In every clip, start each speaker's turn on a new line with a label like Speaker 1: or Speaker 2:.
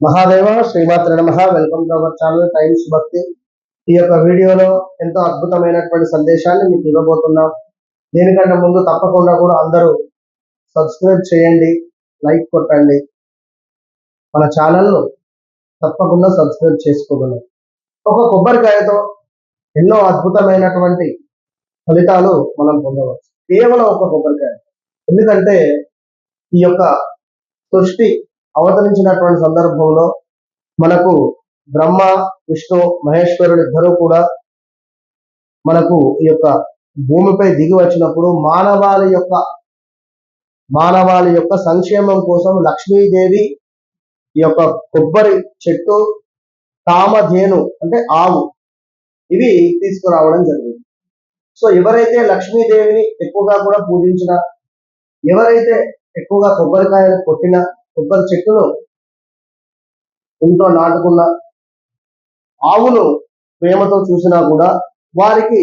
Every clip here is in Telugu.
Speaker 1: మహాదేవ శ్రీమాత్ర నమ. Welcome to our channel times Bhakti ఈ యొక్క వీడియోలో ఎంతో అద్భుతమైనటువంటి సందేశాన్ని మీకు ఇవ్వబోతున్నాం. దీనికంటే ముందు తప్పకుండా కూడా అందరూ సబ్స్క్రైబ్ చేయండి లైక్ కొట్టండి. మన ఛానల్ను తప్పకుండా సబ్స్క్రైబ్ చేసుకోగలం ఒక కొబ్బరికాయతో ఎన్నో అద్భుతమైనటువంటి ఫలితాలు మనం పొందవచ్చు. కేవలం ఒక కొబ్బరికాయ. ఎందుకంటే ఈ యొక్క సృష్టి అవతరించినటువంటి సందర్భంలో మనకు బ్రహ్మ విష్ణు మహేశ్వరుడు ఇద్దరూ కూడా మనకు ఈ యొక్క భూమిపై దిగి వచ్చినప్పుడు మానవాళి యొక్క మానవాళి యొక్క సంక్షేమం కోసం లక్ష్మీదేవి ఈ యొక్క కొబ్బరి చెట్టు కామధేను అంటే ఆవు ఇవి తీసుకురావడం జరిగింది. సో ఎవరైతే లక్ష్మీదేవిని ఎక్కువగా కూడా పూజించిన ఎవరైతే ఎక్కువగా కొబ్బరికాయలు కొట్టిన కొబ్బరి చెట్టును ఇంట్లో నాటుకున్న ఆవును ప్రేమతో చూసినా కూడా వారికి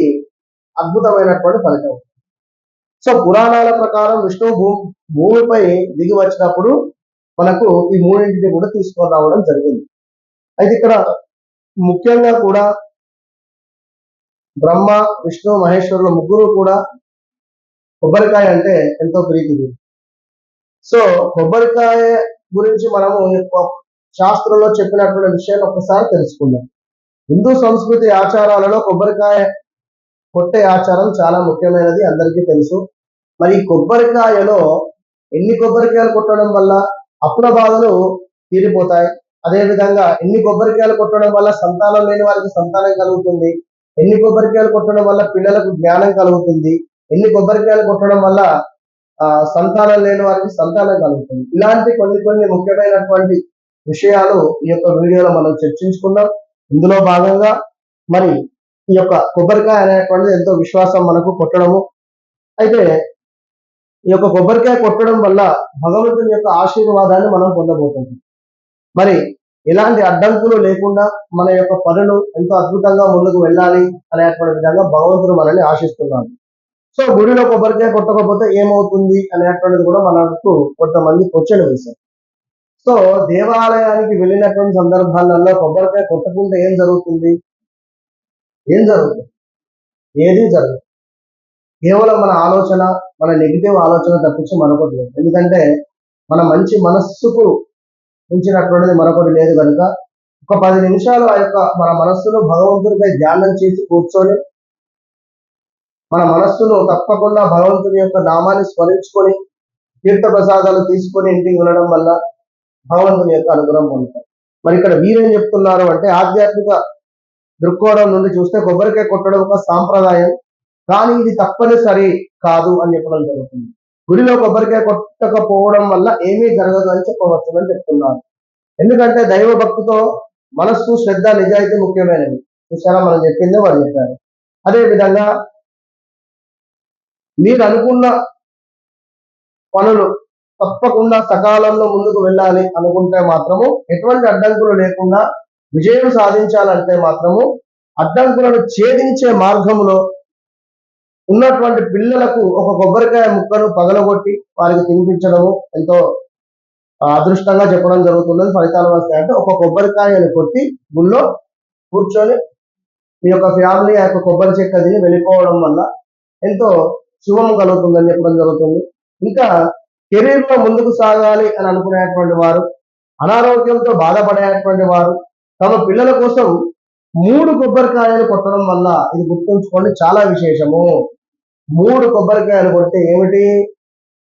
Speaker 1: అద్భుతమైనటువంటి ఫలితం. సో పురాణాల ప్రకారం విష్ణువు భూ భూమిపై దిగి వచ్చినప్పుడు మనకు ఈ మూడింటిని కూడా తీసుకొని రావడం జరిగింది. అయితే ఇక్కడ ముఖ్యంగా కూడా బ్రహ్మ విష్ణు మహేశ్వరుల ముగ్గురు కూడా కొబ్బరికాయ అంటే ఎంతో ప్రీతి. సో కొబ్బరికాయ గురించి మనము శాస్త్రంలో చెప్పినటువంటి విషయాలు ఒకసారి తెలుసుకుందాం. హిందూ సంస్కృతి ఆచారాలలో కొబ్బరికాయ కొట్టే ఆచారం చాలా ముఖ్యమైనది అందరికీ తెలుసు. మరి కొబ్బరికాయలో ఎన్ని కొబ్బరికాయలు కొట్టడం వల్ల అప్పుల బాధలు తీరిపోతాయి? అదే విధంగా ఎన్ని కొబ్బరికాయలు కొట్టడం వల్ల సంతానం లేని వారికి సంతానం కలుగుతుంది? ఎన్ని కొబ్బరికాయలు కొట్టడం వల్ల పిల్లలకు జ్ఞానం కలుగుతుంది? ఎన్ని కొబ్బరికాయలు కొట్టడం వల్ల సంతానం లేని వారికి సంతానం కలుగుతుంది. ఇలాంటి కొన్ని కొన్ని ముఖ్యమైనటువంటి విషయాలు ఈ యొక్క వీడియోలో మనం చర్చించుకున్నాం. ఇందులో భాగంగా మరి ఈ యొక్క కొబ్బరికాయ అనేటువంటిది ఎంతో విశ్వాసం మనకు కొట్టడము. అయితే ఈ యొక్క కొబ్బరికాయ కొట్టడం వల్ల భగవంతుని యొక్క ఆశీర్వాదాన్ని మనం పొందబోతున్నాం. మరి ఎలాంటి అడ్డంకులు లేకుండా మన యొక్క పనులు ఎంతో అద్భుతంగా ముందుకు వెళ్ళాలి అనేటువంటి విధంగా భగవంతుడు మనల్ని ఆశిస్తున్నాడు. సో గుడిలో కొబ్బరికాయ కొట్టకపోతే ఏమవుతుంది అనేటువంటిది కూడా మనకు కొంతమంది క్వశ్చన్ వేశారు. సో దేవాలయానికి వెళ్ళినటువంటి సందర్భాలలో కొబ్బరికాయ కొట్టకుంటే ఏం జరుగుతుంది? ఏం జరుగుతుంది? ఏది జరగదు. కేవలం మన ఆలోచన మన నెగిటివ్ ఆలోచన తప్పించి మరొకటి లేదు. ఎందుకంటే మన మంచి మనస్సుకు ఉంచినటువంటిది మరొకటి లేదు కనుక ఒక పది నిమిషాలు ఆ యొక్క మన మనస్సును భగవంతుడిపై ధ్యానం చేసి కూర్చొని మన మనస్సును తప్పకుండా భగవంతుని యొక్క నామాన్ని స్మరించుకొని తీర్థ ప్రసాదాలు తీసుకొని ఇంటికి వెళ్ళడం వల్ల భగవంతుని యొక్క అనుగ్రహం పొందుతాం. మరి ఇక్కడ వీరేం చెప్తున్నారు అంటే ఆధ్యాత్మిక దృక్కోణం నుండి చూస్తే కొబ్బరికాయ కొట్టడం ఒక సాంప్రదాయం కానీ ఇది తప్పనిసరి కాదు అని చెప్పడం జరుగుతుంది. గుడిలో కొబ్బరికాయ కొట్టకపోవడం వల్ల ఏమీ జరగదు అని చెప్పవచ్చు అని చెప్తున్నారు. ఎందుకంటే దైవ భక్తితో మనస్సు శ్రద్ధ నిజాయితీ ముఖ్యమైనది. చూసారా మనం చెప్పిందే వాళ్ళు చెప్పారు. అదే విధంగా మీరు అనుకున్న పనులు తప్పకుండా సకాలంలో ముందుకు వెళ్ళాలి అనుకుంటే మాత్రము ఎటువంటి అడ్డంకులు లేకుండా విజయం సాధించాలంటే మాత్రము అడ్డంకులను ఛేదించే మార్గంలో ఉన్నటువంటి పిల్లలకు ఒక కొబ్బరికాయ ముక్కను పగలగొట్టి వారికి తినిపించడము ఎంతో అదృష్టంగా చెప్పడం జరుగుతున్నది. ఫలితాలు వస్తాయి అంటే ఒక కొబ్బరికాయని కొట్టి గుళ్ళో కూర్చొని మీ యొక్క ఫ్యామిలీ ఆ యొక్క కొబ్బరి చెక్క తిని వెళ్ళిపోవడం వల్ల ఎంతో శుభం కలుగుతుందని చెప్పడం జరుగుతుంది. ఇంకా కెరీర్లో ముందుకు సాగాలి అని అనుకునేటువంటి వారు అనారోగ్యంతో బాధపడేటువంటి వారు తమ పిల్లల కోసం మూడు కొబ్బరికాయలు కొట్టడం వల్ల ఇది గుర్తుంచుకోండి చాలా విశేషము. మూడు కొబ్బరికాయలు కొడితే ఏమిటి?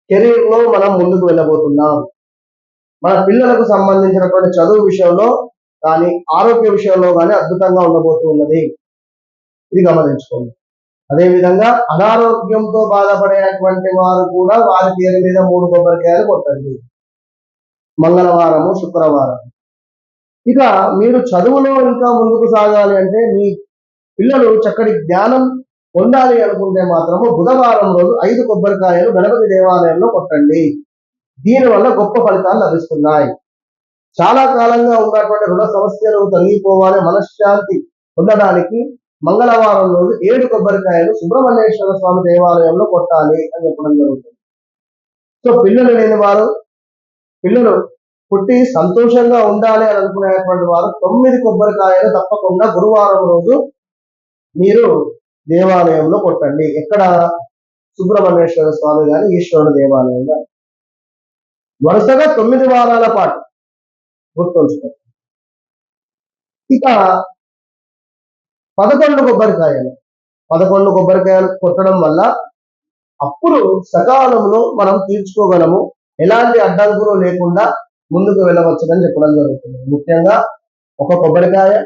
Speaker 1: కెరీర్లో మనం ముందుకు వెళ్ళబోతున్నాం. మన పిల్లలకు సంబంధించినటువంటి చదువు విషయంలో కానీ ఆరోగ్య విషయంలో కానీ అద్భుతంగా ఉండబోతున్నది. ఇది గమనించుకోండి. అదేవిధంగా అనారోగ్యంతో బాధపడేటువంటి వారు కూడా వారి పేరు మీద మూడు కొబ్బరికాయలు కొట్టండి. మంగళవారము శుక్రవారం. ఇక మీరు చదువులో ఇంకా ముందుకు సాగాలి అంటే మీ పిల్లలు చక్కటి జ్ఞానం పొందాలి అనుకుంటే మాత్రము బుధవారం రోజు ఐదు కొబ్బరికాయలు గణపతి దేవాలయంలో కొట్టండి. దీనివల్ల గొప్ప ఫలితాలు లభిస్తున్నాయి. చాలా కాలంగా ఉన్నటువంటి రుణ సమస్యలు తొలగిపోవాలి మనశ్శాంతి పొందడానికి మంగళవారం రోజు ఏడు కొబ్బరికాయలు సుబ్రహ్మణ్యేశ్వర స్వామి దేవాలయంలో కొట్టాలి అని చెప్పడం జరుగుతుంది. సో పిల్లలు లేని వారు పిల్లలు పుట్టి సంతోషంగా ఉండాలి అని అనుకునేటువంటి వారు తొమ్మిది కొబ్బరికాయలు తప్పకుండా గురువారం రోజు మీరు దేవాలయంలో కొట్టండి. ఎక్కడ? సుబ్రహ్మణ్యేశ్వర స్వామి గారి ఈశ్వరుడు దేవాలయం గాని వరుసగా తొమ్మిది వారాల పాటు గుర్తుంచుకో ఇక పదకొండు కొబ్బరికాయలు. పదకొండు కొబ్బరికాయలు కొట్టడం వల్ల అప్పుడు సకాలంలో మనం తీర్చుకోగలము. ఎలాంటి అడ్డంకులు లేకుండా ముందుకు వెళ్ళవచ్చునని చెప్పడం జరుగుతుంది. ముఖ్యంగా ఒక కొబ్బరికాయ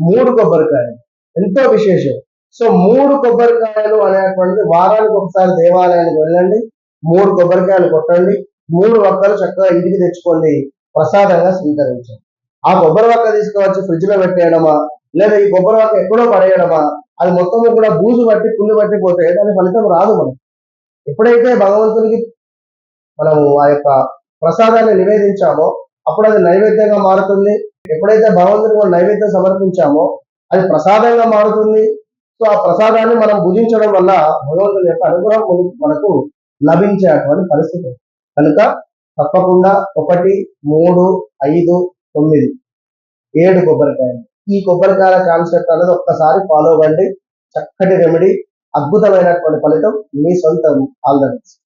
Speaker 1: మూడు కొబ్బరికాయలు. ఎంతో విశేషం. సో మూడు కొబ్బరికాయలు అనేటువంటిది వారానికి ఒకసారి దేవాలయానికి వెళ్ళండి. మూడు కొబ్బరికాయలు కొట్టండి. మూడు వక్కలు చక్కగా ఇంటికి తెచ్చుకోండి. ప్రసాదంగా స్వీకరించండి. ఆ కొబ్బరి వక్క తీసుకువచ్చి ఫ్రిడ్జ్లో పెట్టేయడమా? లేదా ఈ కొబ్బరి వాక ఎక్కడో పడేయడమా? అది మొత్తం కూడా బూజు పట్టి పుల్లు పట్టి పోతే దాని ఫలితం రాదు మనం ఎప్పుడైతే భగవంతునికి మనము ఆ యొక్క ప్రసాదాన్ని నివేదించామో అప్పుడు అది నైవేద్యంగా మారుతుంది. ఎప్పుడైతే భగవంతుని మనం నైవేద్యం సమర్పించామో అది ప్రసాదంగా మారుతుంది. సో ఆ ప్రసాదాన్ని మనం భుజించడం వల్ల భగవంతుని యొక్క అనుగ్రహం మనకు- మనకు లభించేటువంటి పరిస్థితి. కనుక తప్పకుండా ఒకటి మూడు ఐదు తొమ్మిది ఏడు కొబ్బరికాయలు. ఈ కొబ్బరికాయ కాన్సెప్ట్ అనేది ఒక్కసారి ఫాలో అవ్వండి. చక్కటి రెమెడీ అద్భుతమైనటువంటి ఫలితం మీ సొంతం ఆల్ ద బెస్ట్